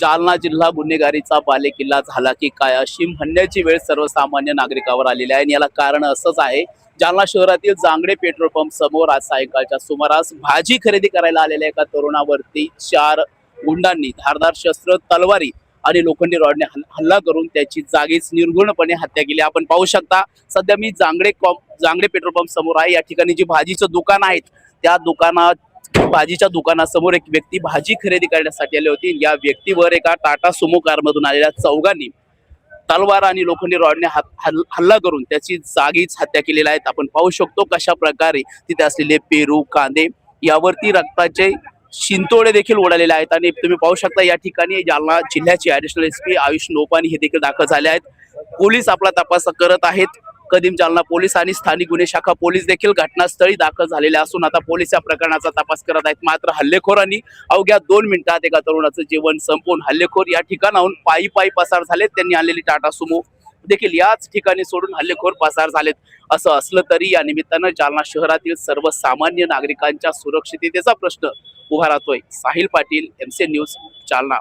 जालना जिल्हा गुन्हेगारीचा बालेकिल्ला झाला की काय अशी म्हणण्याची वेळ सर्वसामान्य नागरिकावर आलेली आहे. आणि याला कारण असंच आहे जालना शहरातील जांगडे पेट्रोल पंप समोर आज सायंकाळच्या सुमारास भाजी खरेदी करायला आलेल्या एका तरुणावरती चार गुंडांनी धारदार शस्त्र तलवारी आणि लोखंडी रॉडने हल्ला करून त्याची जागीच निर्घुणपणे हत्या केली. आपण पाहू शकता सध्या मी Jangde com Jangde petrol pump समोर आहे. या ठिकाणी जी भाजीचं दुकान आहेत त्या दुकानात भाजीच्या दुकानासमोर एक व्यक्ती भाजी खरेदी करण्यासाठी आली होती. या व्यक्तीवर एका टाटा सुमो कारमधून आलेल्या चौघांनी तलवार आणि लोखंडी रॉडने हल्ला करून त्याची जागीच हत्या केलेल्या आहेत आपण पाहू शकतो कशा प्रकारे तिथे असलेले पेरू कांदे यावरती रक्ताचे शिंतोडे देखील उडालेले आहेत. आणि तुम्ही पाहू शकता या ठिकाणी जालना जिल्ह्याचे additional S P Ayush Nopani हे देखील दाखल झाले आहेत. पोलीस आपला तपास करत आहेत. कदीम जालना पोलीस आणि स्थानिक गुन्हे शाखा पोलीस देखील घटनास्थळी दाखल झालेले असून आता पोलीस या प्रकरणाचा तपास करत आहेत. मात्र हल्लेखोरांनी अवघ्या दोन मिनिटात एका तरुणाचं जीवन संपवून हल्लेखोर या ठिकाणाहून पायी पायी पसार झालेत. त्यांनी आणलेली टाटा सुमो देखील याच ठिकाणी सोडून हल्लेखोर पसार झालेत. असं असलं तरी या निमित्तानं जालना शहरातील सर्वसामान्य नागरिकांच्या सुरक्षिततेचा प्रश्न उभा राहतोय. Sahil Patil MC news Jalna.